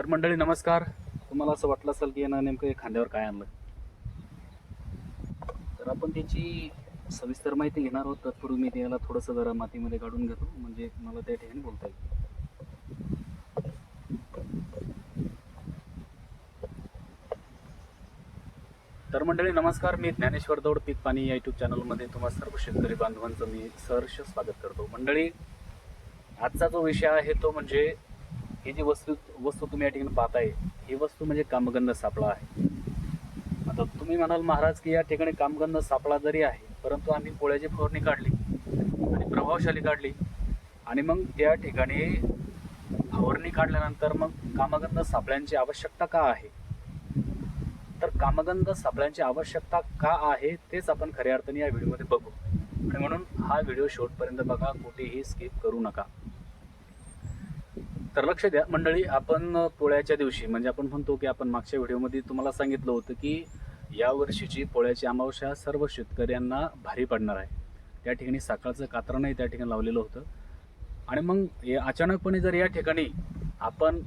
तर मंडळी नमस्कार. तुम्हाला असं वाटलं असेल की यानं नेमकं खांद्यावर काय आणलं? तर आपण त्याची सविस्तर माहिती घेणार आहोत. तत्पूर्वी मी त्याला थोडंसं जरा मातीमध्ये काढून घेतो. म्हणजे मला त्या ठिकाणी बोलता येईल. तर मंडळी नमस्कार. मी ज्ञानेश्वर दौड पीक पाणी या युट्यूब चॅनलमध्ये तुम्हा सर्व शेतकरी बांधवांचं मी सहर्ष स्वागत करतो. मंडळी आजचा जो विषय आहे तो म्हणजे ही जी वस्तू वस्तू तुम्ही या ठिकाणी पाहताय ही वस्तू म्हणजे कामगंध सापळा आहे. आता तुम्ही म्हणाल महाराज की या ठिकाणी कामगंध सापळा जरी आहे परंतु आम्ही पोळ्याची फवारणी काढली आणि प्रभावशाली काढली. आणि मग त्या ठिकाणी फवारणी काढल्यानंतर मग कामगंध सापळ्यांची आवश्यकता का आहे? तर कामगंध सापळ्यांची आवश्यकता का आहे तेच आपण खऱ्या अर्थाने या व्हिडिओमध्ये बघू. आणि म्हणून हा व्हिडिओ शेवटपर्यंत बघा कुठेही स्किप करू नका. तर लक्ष द्या. मंडळी आपण पोळ्याच्या दिवशी म्हणजे आपण म्हणतो की आपण मागच्या व्हिडिओमध्ये तुम्हाला सांगितलं होतं की या वर्षीची पोळ्याची अमावस्या सर्व शेतकऱ्यांना भारी पडणार आहे. त्या ठिकाणी सकाळचं कात्रणही त्या ठिकाणी लावलेलं होतं. आणि मग हे अचानकपणे जर या ठिकाणी आपण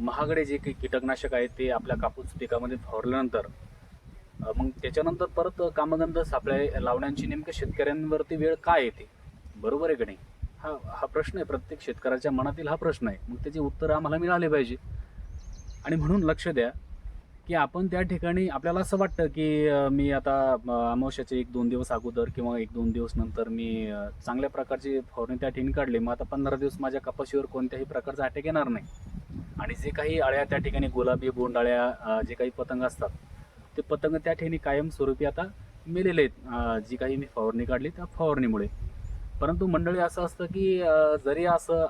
महागडे जे काही कीटकनाशक आहेत ते आपल्या कापूस पिकामध्ये फवारल्यानंतर मग त्याच्यानंतर परत कामगंध सापळे लावण्याची नेमकं शेतकऱ्यांवरती वेळ काय येते? बरोबर आहे की नाही? हा हा प्रश्न आहे प्रत्येक शेतकऱ्याच्या मनातील हा प्रश्न आहे. मग त्याचे उत्तर आम्हाला मिळाले पाहिजे. आणि म्हणून लक्ष द्या की आपण त्या ठिकाणी आपल्याला असं वाटतं की मी आता अमावश्याचे एक दोन दिवस अगोदर किंवा एक दोन दिवस नंतर मी चांगल्या प्रकारची फवारणी त्या ठिकाणी काढले. मग आता पंधरा दिवस माझ्या कपाशीवर कोणत्याही प्रकारचा अटॅक येणार नाही. आणि जे काही अळ्या त्या ठिकाणी गुलाबी बोंडाळ्या जे काही पतंग असतात ते पतंग त्या ठिकाणी कायमस्वरूपी आता मेलेले आहेत. जी काही मी फवारणी काढली त्या फवारणीमुळे. परंतु मंडळी असं असतं की जरी असं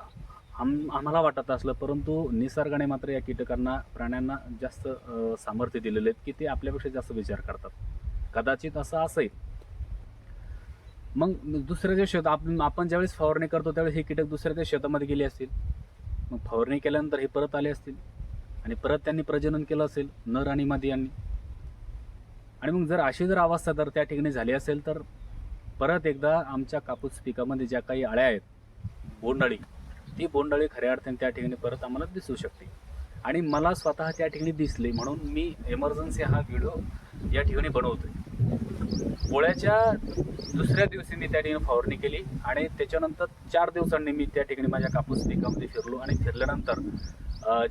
आम आम्हाला वाटत असलं परंतु निसर्गाने मात्र या कीटकांना प्राण्यांना जास्त सामर्थ्य दिलेले आहेत की ते आपल्यापेक्षा जास्त विचार करतात. कदाचित असं असेल. मग दुसऱ्या जे शेत आपण आपण ज्यावेळेस फवारणी करतो त्यावेळेस हे कीटक दुसऱ्या त्या शेतामध्ये गेले असतील. मग फवारणी केल्यानंतर हे परत आले असतील. आणि परत त्यांनी प्रजनन केलं असेल नर आणि मादी यांनी. आणि मग जर अशी जर अवस्था जर त्या ठिकाणी झाली असेल तर परत एकदा आमच्या कापूस पिकामध्ये ज्या काही अळ्या आहेत बोंडाळी ती बोंडाळी खऱ्या अर्थाने त्या ठिकाणी परत आम्हाला दिसू शकते. आणि मला स्वतः त्या ठिकाणी दिसली म्हणून मी एमर्जन्सी हा व्हिडिओ या ठिकाणी बनवतोय. पोळ्याच्या दुसऱ्या दिवशी मी त्या ठिकाणी फवारणी केली आणि त्याच्यानंतर चार दिवसांनी मी त्या ठिकाणी माझ्या कापूस पिकामध्ये फिरलो आणि फिरल्यानंतर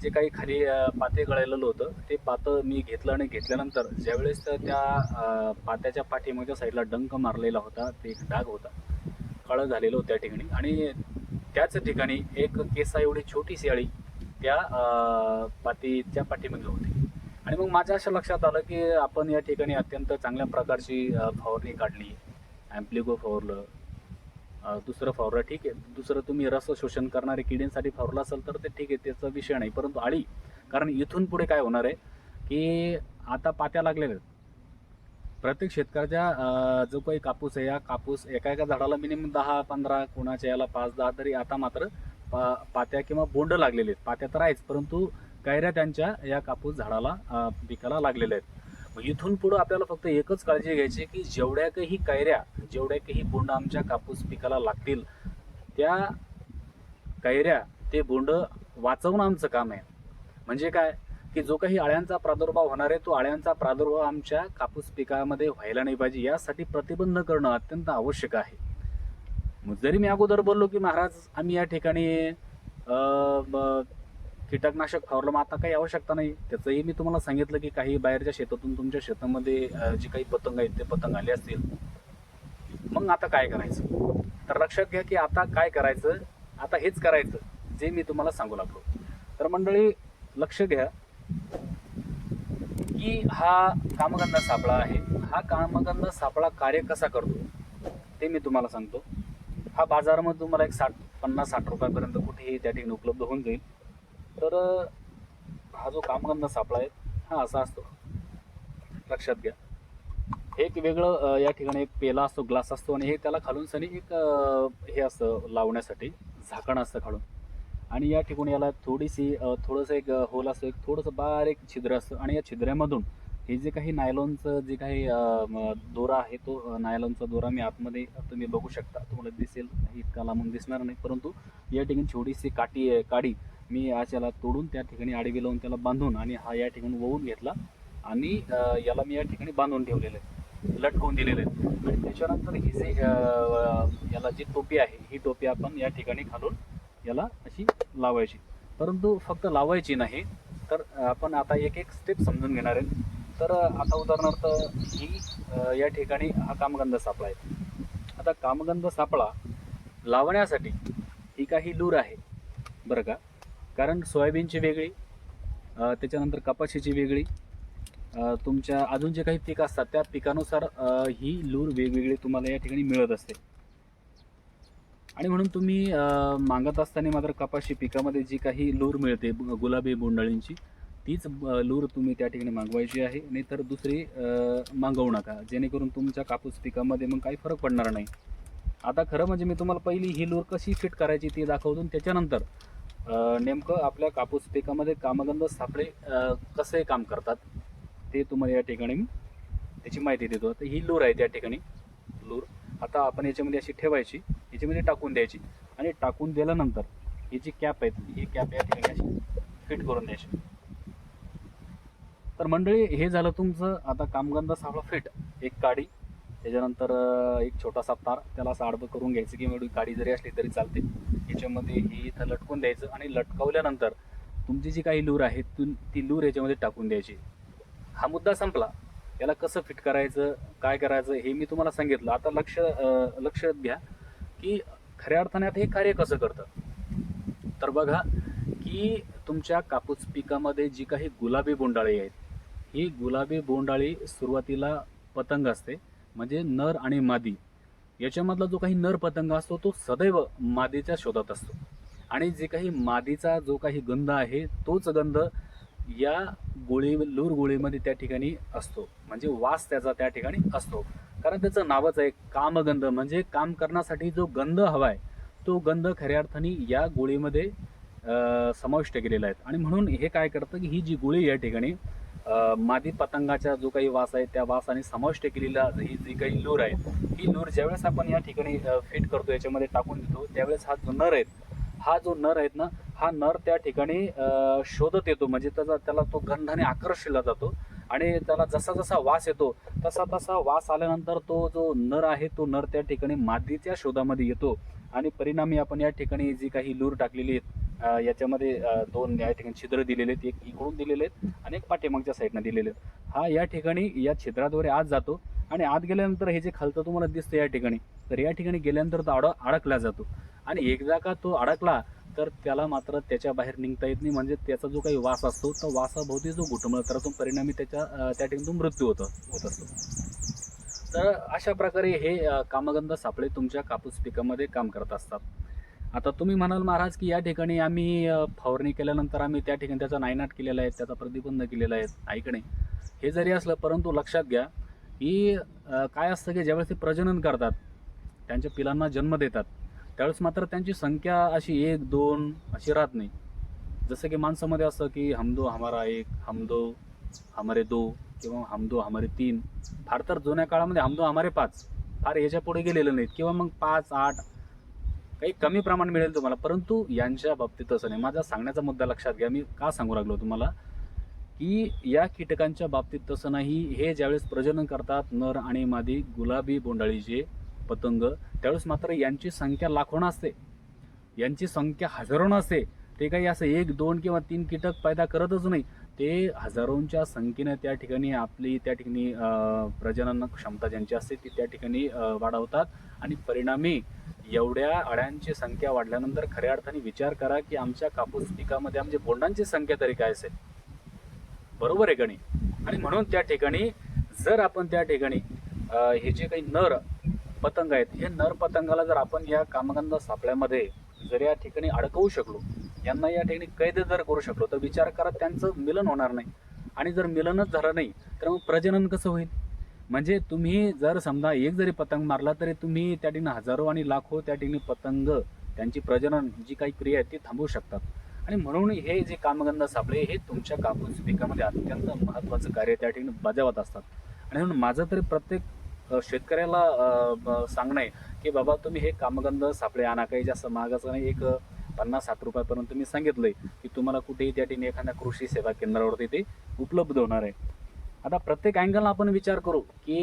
जे काही खाली पाते गळायलेलं होतं ते पातं मी घेतलं आणि घेतल्यानंतर ज्यावेळेस त्या पात्याच्या पाठीमागच्या साईडला डंक मारलेला होता ते एक डाग होता. काळं झालेलं होतं त्या ठिकाणी. आणि त्याच ठिकाणी एक केसा एवढी छोटीशी अळी त्या पातीच्या पाठीमागे होती. आणि मग माझ्या असं लक्षात आलं की आपण या ठिकाणी अत्यंत चांगल्या प्रकारची फवारणी काढली. ॲम्प्लिगो फवारलं दुसरं फवारलं ठीक आहे. दुसरं तुम्ही रस शोषण करणारे किडींसाठी फवारलं असेल तर ते ठीक आहे त्याचा विषय नाही. परंतु अळी कारण इथून पुढे काय होणार आहे की आता पात्या लागलेल्या आहेत. प्रत्येक शेतकऱ्याच्या जो काही कापूस आहे या कापूस एका एका झाडाला मिनिमम दहा पंधरा कोणाच्या याला पाच दहा तरी आता मात्र पा पात्या किंवा बोंड लागलेले आहेत. पात्या तर आहेच परंतु कैऱ्या त्यांच्या या कापूस झाडाला पिकाला लागलेल्या आहेत. मग इथून पुढं आपल्याला फक्त एकच काळजी घ्यायची की जेवढ्या काही कैऱ्या जेवढ्या काही बोंड आमच्या कापूस पिकाला लागतील त्या कैऱ्या ते बोंड वाचवणं आमचं काम आहे. म्हणजे काय? की जो काही अळ्यांचा प्रादुर्भाव होणार आहे तो अळ्यांचा प्रादुर्भाव आमच्या कापूस पिकामध्ये व्हायला नाही पाहिजे. यासाठी प्रतिबंध करणं अत्यंत आवश्यक आहे. मग जरी मी अगोदर बोललो की महाराज आम्ही या ठिकाणी कीटकनाशक फवारलं मग आता काही आवश्यकता नाही. त्याचंही मी तुम्हाला सांगितलं की काही बाहेरच्या शेतातून तुमच्या शेतामध्ये जे काही पतंग आहेत ते पतंग आले असतील. मग आता काय करायचं? तर लक्षात घ्या की आता काय करायचं? आता हेच करायचं जे मी तुम्हाला सांगू लागलो. तर मंडळी लक्ष घ्या. की हा कामगंध सापळा आहे. हा कामगंध सापळा कार्य कसा करतो ते मी तुम्हाला सांगतो. हा बाजारामध्ये तुम्हाला एक साठ पन्नास साठ रुपयापर्यंत कुठेही त्या ठिकाणी उपलब्ध होऊन जाईल. तर हा जो कामगंध सापळा आहे हा असा असतो. लक्षात घ्या. एक वेगळं या ठिकाणी एक पेला असतो ग्लास असतो आणि हे त्याला खालून सनी एक हे असतं लावण्यासाठी झाकण असतं खालून. आणि या ठिकाणी याला थोडीशी थोडंसं एक होल असतं एक थोडंसं बारीक छिद्र असतं. आणि या छिद्रामधून हे जे काही नायलॉनचं जे काही दोरा आहे तो नायलॉनचा दोरा मी आतमध्ये तुम्ही बघू शकता. तुम्हाला दिसेल इतका लांबून दिसणार नाही. परंतु या ठिकाणी छोटीशी काठी आहे काडी. मी आज याला तोडून त्या ठिकाणी आडवी लावून त्याला बांधून आणि हा या ठिकाणी वळून घेतला आणि याला मी या ठिकाणी बांधून ठेवलेलं आहे लटकवून दिलेले आहेत. आणि त्याच्यानंतर ही जे याला जी टोपी आहे ही टोपी आपण या ठिकाणी घालून याला अशी लावायची. परंतु फक्त लावायची नाही तर आपण आता एक एक स्टेप समजून घेणार आहे तर आता उदाहरणार्थ ही या ठिकाणी हा कामगंध सापळा आहे. आता कामगंध सापळा लावण्यासाठी ही काही लूर आहे बरं का? कारण सोयाबीनची वेगळी त्याच्यानंतर कपाशीची वेगळी तुमच्या अजून जे काही पीक असतात त्या पिकानुसार ही लूर वेगवेगळी तुम्हाला या ठिकाणी मिळत असते. आणि म्हणून तुम्ही मागत असताना मात्र कपाशी पिकामध्ये जी काही लूर मिळते गुलाबी बोंडाळींची तीच लूर तुम्ही त्या ठिकाणी मागवायची आहे. नाहीतर दुसरी मागवू नका. जेणेकरून तुमच्या कापूस पिकामध्ये मग काही फरक पडणार नाही. आता खरं म्हणजे मी तुम्हाला पहिली ही लूर कशी फिट करायची ती दाखवतो त्याच्यानंतर नेमकं आपल्या कापूस पिकामध्ये कामगंध सापळे कसे काम करतात ते तुम्हाला या ठिकाणी मी त्याची माहिती देतो. तर ही लूर आहे त्या ठिकाणी. लूर. आता आपण याच्यामध्ये अशी ठेवायची याच्यामध्ये टाकून द्यायची आणि टाकून दिल्यानंतर ही जी कॅप आहेत ही कॅप या ठिकाणी अशी फिट करून द्यायची. तर मंडळी हे झालं तुमचं आता कामगंध सापळा फिट एक काडी त्याच्यानंतर एक छोटासा तार त्याला असं आडबं करून घ्यायचं किंवा एवढी काडी जरी असली तरी चालते. याच्यामध्ये ही इथं लटकून द्यायचं आणि लटकवल्यानंतर तुमची जी काही लूर आहे ती ती लूर याच्यामध्ये टाकून द्यायची. हा मुद्दा संपला. याला कसं फिट करायचं काय करायचं हे मी तुम्हाला सांगितलं. आता लक्ष लक्षात घ्या की खऱ्या अर्थाने आता हे कार्य कसं करतं? तर बघा की तुमच्या कापूस पिकामध्ये जी काही गुलाबी बोंडाळी आहेत ही गुलाबी बोंडाळी सुरुवातीला पतंग असते. म्हणजे नर आणि मादी. याच्यामधला जो काही नर पतंग असतो तो सदैव मादीच्या शोधात असतो. आणि जे काही मादीचा जो काही गंध आहे तोच गंध या गोळी लूर गोळीमध्ये त्या ठिकाणी असतो. म्हणजे वास त्याचा त्या ठिकाणी असतो. कारण त्याचं नावच आहे कामगंध. म्हणजे काम करण्यासाठी जो गंध हवाय तो गंध खऱ्या अर्थाने या गोळीमध्ये समाविष्ट केलेला आहे. आणि म्हणून हे काय करतं की ही जी गोळी या ठिकाणी मादी पतंगाचा जो काही वास आहे त्या वासाने समाविष्ट केलेला ही जी काही लूर आहे ही लूर ज्यावेळेस आपण या ठिकाणी फिट करतो याच्यामध्ये टाकून देतो त्यावेळेस हा जो नर आहेत हा जो नर आहेत ना हा नर त्या ठिकाणी शोधत येतो. म्हणजे त्याचा त्याला तो गंधाने आकर्षला जातो आणि त्याला जसा जसा वास येतो तसा तसा वास आल्यानंतर तो जो नर आहे तो नर त्या ठिकाणी मादीच्या शोधामध्ये येतो. आणि परिणामी आपण या ठिकाणी जी काही लूर टाकलेली आहेत याच्यामध्ये दोन या ठिकाणी छिद्र दिलेले आहेत एक इकडून दिलेले आहेत आणि एक पाठीमागच्या साईडनं दिलेले आहेत. हा या ठिकाणी या छिद्राद्वारे आत जातो आणि आत गेल्यानंतर हे जे खालतं तुम्हाला दिसतं या ठिकाणी तर या ठिकाणी गेल्यानंतर तो अड अडकला जातो. आणि एकदा का तो अडकला तर त्याला मात्र त्याच्या बाहेर निघता येत नाही. म्हणजे त्याचा जो काही वास असतो तो वासाभोवती जो घुटमळ करातून परिणामी त्याच्या त्या ठिकाणी तो मृत्यू होतो होत असतो. तर अशा प्रकारे हे कामगंध सापळे तुमच्या कापूस पिकामध्ये काम करत असतात. आता तुम्ही म्हणाल महाराज की या ठिकाणी आम्ही फवारणी केल्यानंतर आम्ही त्या ठिकाणी त्याचा नायनाट केलेला आहे त्याचा प्रतिबंध केलेला आहे ऐकणे. हे जरी असलं परंतु लक्षात घ्या की काय असतं की ज्यावेळेस ते प्रजनन करतात त्यांच्या पिलांना जन्म देतात त्यावेळेस मात्र त्यांची संख्या अशी एक दोन अशी राहत नाही. जसं की माणसामध्ये असतं की हमदो हमारा एक हमदो हमारे दो किंवा हमदो हमारे तीन. फार तर जुन्या काळामध्ये हमदो हमारे पाच. फार याच्यापुढे गेलेलं नाहीत. किंवा मग पाच आठ काही कमी प्रमाण मिळेल तुम्हाला. परंतु यांच्या बाबतीत तसं नाही. माझा सांगण्याचा मुद्दा लक्षात घ्या. मी का सांगू लागलो तुम्हाला? की या कीटकांच्या बाबतीत तसं नाही. हे ज्यावेळेस प्रजनन करतात नर आणि मादी गुलाबी बोंडाळीचे पतंग त्यावेळेस मात्र यांची संख्या लाखोनं असते. यांची संख्या हजारोनं असते. ते काही असं एक दोन किंवा तीन कीटक पैदा करतच नाही ते हजारोंच्या संख्येने त्या ठिकाणी आपली त्या ठिकाणी प्रजनन क्षमता ज्यांची असते ती त्या ठिकाणी वाढवतात. आणि परिणामी एवढ्या अळ्यांची संख्या वाढल्यानंतर खऱ्या अर्थाने विचार करा की आमच्या कापूस पिकामध्ये आमच्या बोंडांची संख्या तरी काय असेल? बरोबर आहे गणी आणि म्हणून त्या ठिकाणी जर आपण त्या ठिकाणी हे जे काही नर पतंग आहेत हे नर पतंगाला जर आपण या कामगंध सापळ्यामध्ये जर या ठिकाणी अडकवू शकलो यांना या ठिकाणी कैद जर करू शकलो तर विचार करा त्यांचं मिलन होणार नाही. आणि जर मिलनच झालं नाही तर मग प्रजनन कसं होईल? म्हणजे तुम्ही जर समजा एक जरी पतंग मारला तरी तुम्ही त्या ठिकाणी हजारो आणि लाखो त्या ठिकाणी पतंग त्यांची प्रजनन जी काही क्रिया आहे ती थांबवू शकतात. आणि म्हणून हे जे कामगंध सापळे हे तुमच्या कापूस पिकामध्ये अत्यंत महत्त्वाचं कार्य त्या ठिकाणी बजावत असतात. आणि म्हणून माझं तरी प्रत्येक शेतकऱ्याला सांगणं आहे की बाबा तुम्ही हे कामगंध सापळे आणा काही जास्त महागाचं नाही एक पन्नास साठ रुपयापर्यंत मी सांगितलंय की तुम्हाला कुठेही त्या ठिकाणी एखाद्या कृषी सेवा केंद्रावरती ते उपलब्ध होणार आहे. आता प्रत्येक अँगलला आपण विचार करू की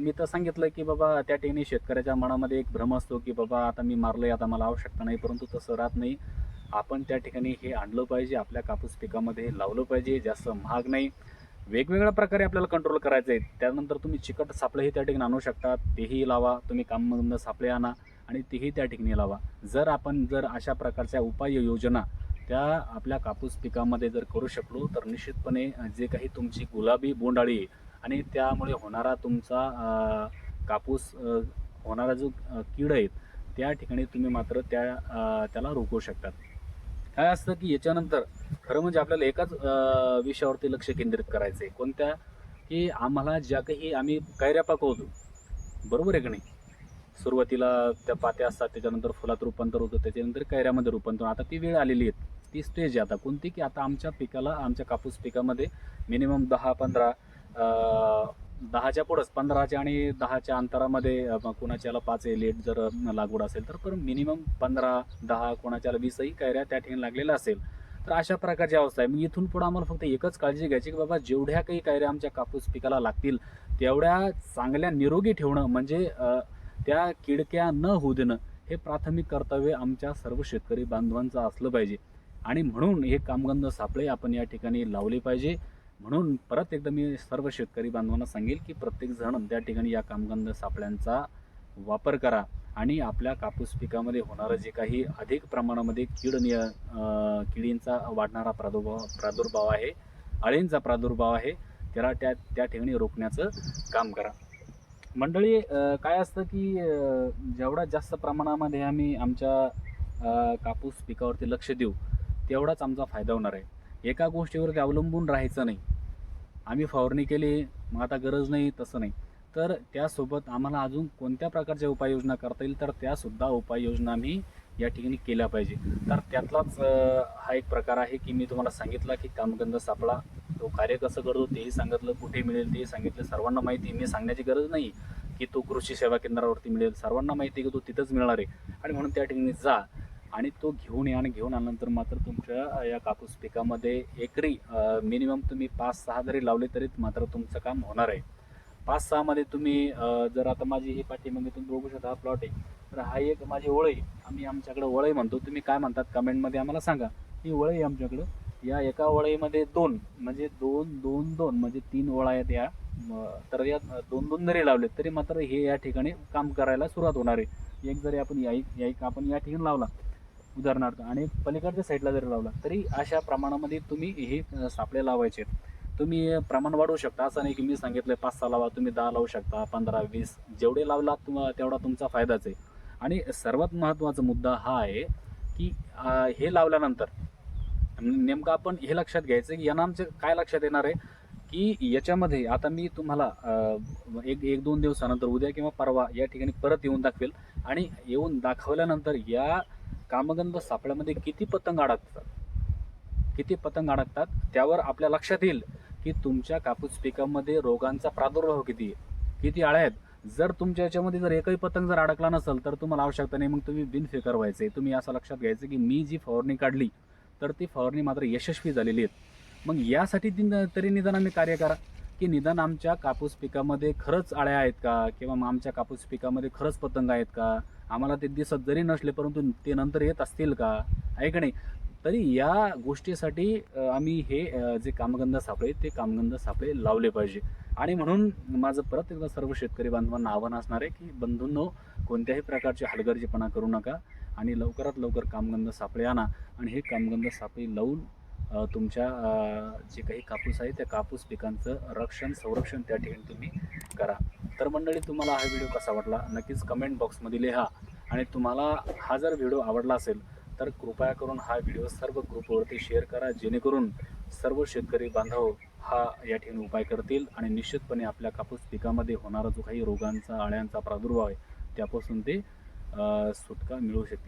मी तर सांगितलं की बाबा त्या ठिकाणी शेतकऱ्याच्या मनामध्ये एक भ्रम असतो की बाबा आता मी मारलंय आता मला आवश्यकता नाही परंतु तसं राहत नाही. आपण त्या ठिकाणी हे आणलं पाहिजे आपल्या कापूस पिकामध्ये हे लावलं पाहिजे जास्त महाग नाही. वेगवेगळ्या प्रकारे आपल्याला कंट्रोल करायचं आहे त्यानंतर तुम्ही चिकट सापळेही त्या ठिकाणी आणू शकता तेही लावा. तुम्ही कामबंद सापळे आणा. आणि तेही त्या ठिकाणी लावा. जर आपण जर अशा प्रकारच्या उपाययोजना त्या आपल्या कापूस पिकामध्ये जर करू शकलो तर निश्चितपणे जे काही तुमची गुलाबी बोंडाळी आहे आणि त्यामुळे होणारा तुमचा कापूस होणारा जो कीड आहेत त्या ठिकाणी तुम्ही मात्र त्या त्याला रोखू शकतात काय असतं की याच्यानंतर खरं म्हणजे आपल्याला एकाच विषयावरती लक्ष केंद्रित करायचं आहे कोणत्या? की आम्हाला ज्या काही आम्ही कैऱ्या पकवतो. बरोबर आहे का नाही? सुरुवातीला त्या पात्या असतात त्याच्यानंतर फुलात रूपांतर होतं त्याच्यानंतर कैऱ्यामध्ये रूपांतर. आता ती वेळ आलेली आहे. ती स्टेज आहे आता. कोणती की आता आमच्या पिकाला आमच्या कापूस पिकामध्ये मिनिमम दहा पंधरा दहाच्या पुढंच पंधराच्या आणि दहाच्या अंतरामध्ये कोणाच्याला कुणाच्याला पाच लेट जर लागवड असेल तर पण मिनिमम पंधरा दहा कोणाच्याला वीसही कैऱ्या त्या ठिकाणी लागलेल्या असेल. तर अशा प्रकारची अवस्था आहे. मग इथून पुढे आम्हाला फक्त एकच काळजी घ्यायची की बाबा जेवढ्या काही कैऱ्या आमच्या कापूस पिकाला लागतील तेवढ्या चांगल्या निरोगी ठेवणं. म्हणजे त्या किडक्या न होऊ देणं हे प्राथमिक कर्तव्य आमच्या सर्व शेतकरी बांधवांचं असलं पाहिजे. आणि म्हणून हे कामगंध सापळे आपण या ठिकाणी लावले पाहिजे. म्हणून परत एकदा मी सर्व शेतकरी बांधवांना सांगेल की प्रत्येकजण त्या ठिकाणी या कामगंध सापळ्यांचा वापर करा. आणि आपल्या कापूस पिकामध्ये होणारं जे काही अधिक प्रमाणामध्ये कीड निय किडींचा वाढणारा प्रादुर्भाव प्रादुर्भाव आहे अळींचा प्रादुर्भाव आहे त्याला त्या त्या ठिकाणी रोखण्याचं काम करा. मंडळी काय असतं की जेवढा जास्त प्रमाणामध्ये आम्ही आमच्या कापूस पिकावरती लक्ष देऊ तेवढाच आमचा फायदा होणार आहे. एका गोष्टीवरती अवलंबून राहायचं नाही. आम्ही फवारणी केली मग आता गरज नाही तसं नाही. तर त्यासोबत आम्हाला अजून कोणत्या प्रकारच्या उपाययोजना करता येईल? तर त्यासुद्धा उपाययोजना आम्ही या ठिकाणी केला पाहिजे. तर त्यातलाच हा एक प्रकार आहे की मी तुम्हाला सांगितला की कामगंध सापळा तो कार्य कसं करतो तेही सांगितलं कुठे मिळेल तेही सांगितलं. सर्वांना माहिती मी सांगण्याची गरज नाही की तो कृषी सेवा केंद्रावरती मिळेल. सर्वांना माहिती आहे की तो तिथंच मिळणार आहे. आणि म्हणून त्या ठिकाणी जा आणि तो घेऊन या आणि घेऊन आल्यानंतर मात्र तुमच्या या कापूस पिकामध्ये एकरी मिनिमम तुम्ही पाच सहा जरी लावले तरी मात्र तुमचं काम होणार आहे. पाच सहामध्ये तुम्ही जर आता माझी ही पाठीमागे तुम्ही बघू शकता हा प्लॉट आहे. तर हा एक माझी वळई आम्ही आमच्याकडे वळई म्हणतो. तुम्ही काय म्हणतात कमेंटमध्ये आम्हाला सांगा. ही वळई आमच्याकडं. या एका वळईमध्ये दोन म्हणजे दोन दोन दोन म्हणजे तीन ओळा आहेत या. तर या दोन दोन जरी लावले तरी मात्र हे या ठिकाणी काम करायला सुरुवात होणार आहे. एक जरी आपण या या एक आपण या ठिकाणी लावला उदाहरणार्थ आणि पलीकडच्या साईडला जरी लावला तरी अशा प्रमाणामध्ये तुम्ही हे सापळे लावायचे. तुम्ही प्रमाण वाढवू शकता. असं नाही की मी सांगितलं पाच सहा लावा तुम्ही दहा लावू शकता पंधरा वीस. जेवढे लावला तेवढा तुमचा फायदाच आहे. आणि सर्वात महत्त्वाचा मुद्दा हा आहे की हे लावल्यानंतर नेमकं आपण हे लक्षात घ्यायचं की यांना आमचं काय लक्षात येणार आहे? की याच्यामध्ये आता मी तुम्हाला एक एक दोन दिवसानंतर उद्या किंवा परवा या ठिकाणी परत येऊन दाखवेल आणि येऊन दाखवल्यानंतर या कामगंध सापळ्यामध्ये किती पतंग अडकतात? किती पतंग अडकतात? त्यावर आपल्या लक्षात येईल की तुमच्या कापूस पिकामध्ये रोगांचा प्रादुर्भाव किती आहे? किती आळ्या आहेत? जर तुमच्या याच्यामध्ये जर एकही पतंग जर अडकला नसेल तर तुम्हाला आवश्यकता नाही. मग तुम्ही बिनफिकर व्हायचे. तुम्ही असं लक्षात घ्यायचं की मी जी फवारणी काढली तर ती फवारणी मात्र यशस्वी झालेली आहेत मग यासाठी ती तरी निदान आम्ही कार्य करा की निदान आमच्या कापूस पिकामध्ये खरंच आळ्या आहेत का? किंवा मग आमच्या कापूस पिकामध्ये खरंच पतंग आहेत का? आम्हाला ते दिसत जरी नसले परंतु ते नंतर येत असतील का? आहे का नाही? तरी या गोष्टीसाठी आम्ही हे जे कामगंध सापळे ते कामगंध सापळे लावले पाहिजे. आणि म्हणून माझं परत एकदा सर्व शेतकरी बांधवांना आव्हान असणार आहे की बंधूंनो कोणत्याही प्रकारची हलगर्जीपणा करू नका आणि लवकरात लवकर कामगंध सापळे आणा. आणि हे कामगंध सापळे लावून तुमच्या जे काही कापूस आहे त्या कापूस पिकांचं रक्षण संरक्षण त्या ठिकाणी तुम्ही करा. तर मंडळी तुम्हाला हा व्हिडिओ कसा वाटला? नक्कीच कमेंट बॉक्समध्ये लिहा. आणि तुम्हाला हा जर व्हिडिओ आवडला असेल तर कृपया करून हा व्हिडिओ सर्व ग्रुपवरती शेअर करा जेणेकरून सर्व शेतकरी बांधव हा या ठिकाणी उपाय करतील आणि निश्चितपणे आपल्या कापूस पिकामध्ये होणारा जो काही रोगांचा अळ्यांचा प्रादुर्भाव आहे त्यापासून ते सुटका मिळू शकतील.